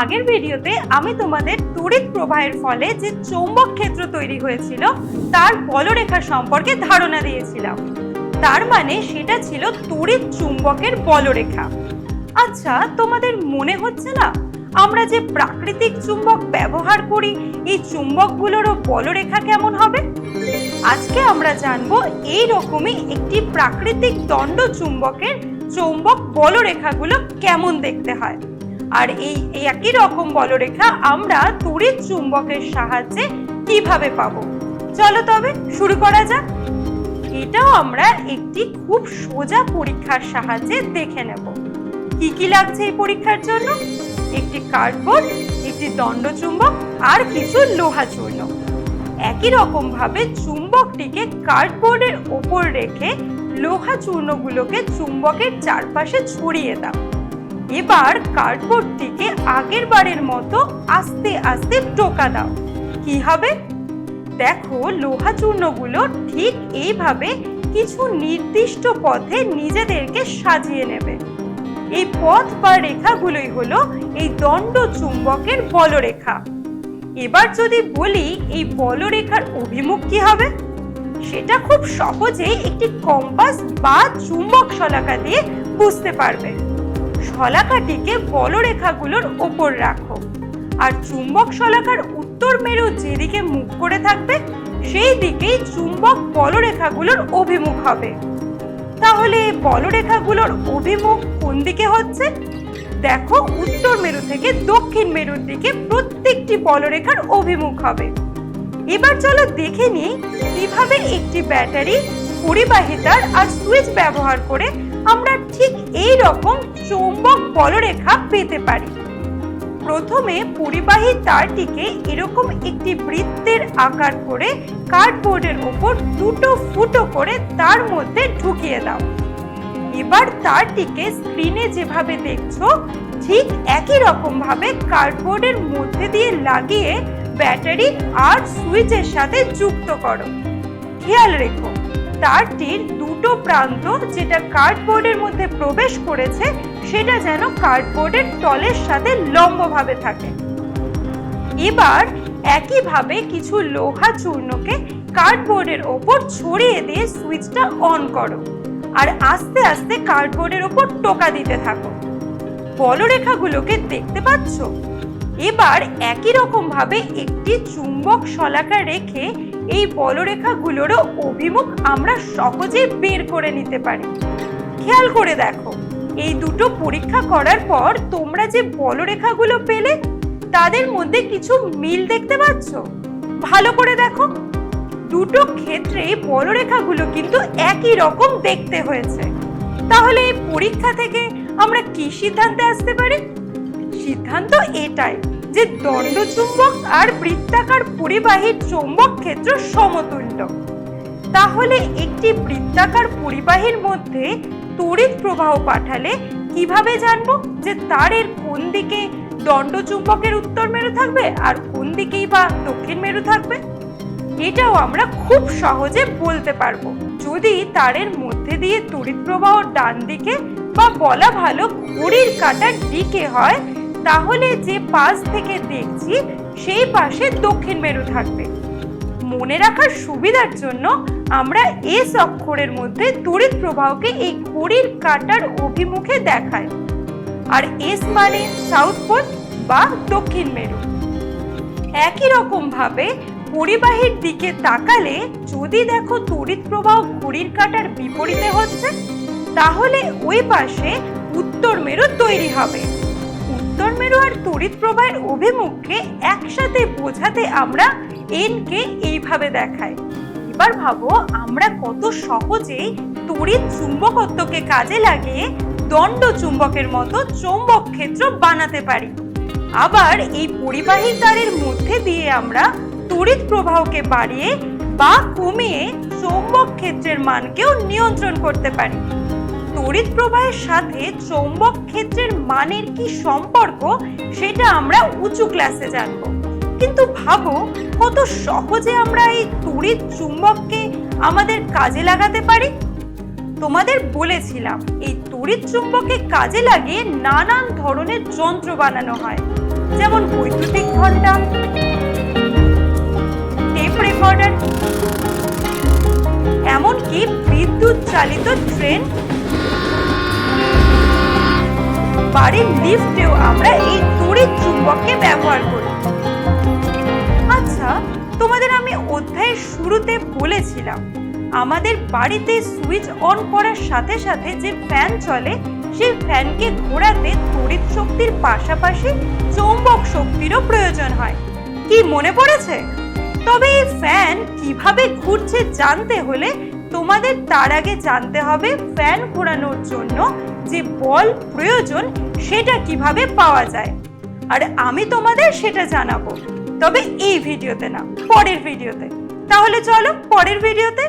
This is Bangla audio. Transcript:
আগের ভিডিওতে আমি তোমাদের তড়িৎ প্রবাহের ফলে যে চৌম্বক ক্ষেত্র তৈরি হয়েছিল, তার বলরেখা সম্পর্কে ধারণা দিয়েছিলাম। তার মানে সেটা ছিল তড়িৎ চুম্বকের বলরেখা। আচ্ছা তোমাদের মনে হচ্ছে না? আমরা যে প্রাকৃতিক চুম্বক ব্যবহার করি, এই চুম্বকগুলোরও বলরেখা কেমন হবে? আজকে আমরা জানব এই রকমই একটি প্রাকৃতিক দণ্ড চুম্বকের চৌম্বক বলরেখাগুলো কেমন দেখতে হয়? আর এই একই রকম বলরেখা আমরা তড়িৎ চুম্বকের সাহায্যে কীভাবে পাবো? চলো তবে, শুরু করা যাক। এটাও আমরা একটি খুব সোজা পরীক্ষার সাহায্যে দেখে নেব। কি কি লাগছে এই পরীক্ষার জন্য? একটি কার্ডবোর্ড একটি দণ্ডচুম্বক আর কিছু লোহা চূর্ণ। একই রকম ভাবে চুম্বকটিকে কার্ডবোর্ডের ওপর রেখে লোহা চূর্ণগুলোকে চুম্বকের চারপাশে ছড়িয়ে দাও। এবার কার্ডবোর্ডটিকে আগের বারের মতো আস্তে আস্তে টোকা দাও। কি হবে? দেখো, লোহা চূর্ণগুলো ঠিক এইভাবে কিছু নির্দিষ্ট পথে নিজেদেরকে সাজিয়ে নেবে। এই পথ বা রেখাগুলোই হলো এই দণ্ড চুম্বকের বলরেখা। এবার যদি বলি এই বলরেখার অভিমুখ কি হবে? সেটা খুব সহজেই একটি কম্পাস বা চুম্বক শলাকা দিয়ে বুঝতে পারবে। শলাকাটিকে বলরেখাগুলোর ওপর রাখো আর চুম্বক শলাকার উত্তর মেরু যেদিকে মুখ করে থাকবে, সেই দিকেই চুম্বক বলরেখাগুলোর অভিমুখ হবে। তাহলে বলরেখাগুলোর অভিমুখ কোন দিকে হচ্ছে? দেখো উত্তর মেরু থেকে দক্ষিণ মেরুর দিকে প্রত্যেকটি বলরেখার অভিমুখ হবে। এবার চলো দেখে নিই কীভাবে একটি ব্যাটারি পরিবাহিতার আর সুইচ ব্যবহার করে আমরা ঠিক এই রকম চৌম্বক বলরেখা পেতে পারি। প্রথমে পরিবাহী তারটিকে এরকম একটি বৃত্তের আকার করে কার্ডবোর্ডের উপর দুটো ফুটো করে তার মধ্যে ঢুকিয়ে দাও। এবার তারটিকে স্ক্রিনে যেভাবে দেখছ, ঠিক একই রকম ভাবে কার্ডবোর্ডের মধ্যে দিয়ে লাগিয়ে ব্যাটারি আর সুইচের সাথে যুক্ত করো। খেয়াল রেখো তারটির দুটো প্রান্ত যেটা কার্ডবোর্ডের মধ্যে প্রবেশ করেছে, সেটা যেন কার্ডবোর্ডের তলের সাথে লম্বভাবে থাকে। এবার একইভাবে কিছু লোহা চূর্ণকে কার্ডবোর্ডের ওপর ছড়িয়ে দিয়ে সুইচটা অন করো। আর আস্তে আস্তে কার্ডবোর্ডের ওপর টোকা দিতে থাকো। বলরেখাগুলোকে দেখতে পাচ্ছ? এবার একই রকম ভাবে একটি চুম্বক শলাকা রেখে এই বলরেখাগুলোরও অভিমুখ আমরা সহজেই বের করে নিতে পারি। খেয়াল করে দেখো, এই দুটো পরীক্ষা করার পর তোমরা যে বলরেখাগুলো পেলে, তাদের মধ্যে কিছু মিল দেখতে পাচ্ছ? ভালো করে দেখো। দুটো ক্ষেত্রে বলরেখাগুলো কিন্তু একই রকম দেখতে হয়েছে। তাহলে এই পরীক্ষা থেকে আমরা কি সিদ্ধান্তে আসতে পারি? সিদ্ধান্ত এটাই যে দণ্ড চুম্বক আর বৃত্তাকার পরিবাহী চৌম্বক ক্ষেত্র সমতুল্য। তাহলে একটি বৃত্তাকার পরিবাহীর মধ্যে তড়িৎ প্রবাহ পাঠালে কীভাবে জানব যে তারের কোন দিকে দণ্ড চুম্বকের উত্তর মেরু থাকবে আর কোন দিকেই বা দক্ষিণ মেরু থাকবে? এটাও আমরা খুব সহজে বলতে পারব। যদি তারের মধ্যে দিয়ে তড়িৎ প্রবাহ ডান দিকে বা বলা ভালো ঘড়ির কাটার দিকে হয়, তাহলে যে পাশ থেকে দেখছি, সেই পাশে দক্ষিণ মেরু থাকবে। মনে রাখার সুবিধার জন্য আমরা এস অক্ষরের মধ্যে তড়িৎ প্রবাহকে এই ঘড়ির কাটার অভিমুখে দেখাই। আর এস মানে সাউথ পোল বা দক্ষিণ মেরু। একই রকম ভাবে পরিবাহীর দিকে তাকালে যদি দেখো তড়িৎ প্রবাহ ঘড়ির কাটার বিপরীতে হচ্ছে, তাহলে ওই পাশে উত্তর মেরু তৈরি হবে। উত্তর মেরু আর তড়িৎ প্রবাহের অভিমুখকে একসাথে বোঝাতে আমরা এনকে এইভাবে দেখাই। এবার ভাবো আমরা কত সহজেই তড়িৎ চুম্বকত্বকে কাজে লাগিয়ে দণ্ড চুম্বকের মতো চৌম্বক ক্ষেত্র বানাতে পারি। আবার এই পরিবাহী তারের মধ্যে দিয়ে আমরা তড়িৎ প্রবাহকে বাড়িয়ে বা কমিয়ে চৌম্বক ক্ষেত্রের মানকেও নিয়ন্ত্রণ করতে পারি। তড়িৎ প্রবাহের সাথে চৌম্বক ক্ষেত্রের মানের কি সম্পর্ক সেটা আমরা উঁচু ক্লাসে জানব। কিন্তু ভাবো, কত সহজে আমরা এই তড়িৎ চুম্বককে আমাদের কাজে লাগাতে পারি? তোমাদের বলেছিলাম, এই তড়িৎ চুম্বকে কাজে লাগিয়ে নানান ধরনের যন্ত্র বানানো হয়। যেমন বৈদ্যুতিক টেপ রেকর্ডার এমনকি বিদ্যুৎ চালিত ট্রেন। বাড়ির লিফটেও আমরা এই তড়িৎ চুম্বককে ব্যবহার করি। আচ্ছা তোমাদের আমি অধ্যায়ের শুরুতে বলেছিলাম, আমাদের বাড়িতে সুইচ অন করার সাথে সাথে যে ফ্যান চলে, সেই ফ্যানকে ঘোরাতে তড়িৎ শক্তির পাশাপাশি চৌম্বক শক্তিরও প্রয়োজন হয়। কি মনে পড়েছে? তবে এই ফ্যান কীভাবে ঘুরছে জানতে হলে তোমাদের তার আগে জানতে হবে ফ্যান ঘোরানোর জন্য যে বল প্রয়োজন সেটা কীভাবে পাওয়া যায়। আর আমি তোমাদের সেটা জানাব। তবে এই ভিডিওতে না, পরের ভিডিওতে। তাহলে চলো পরের ভিডিওতে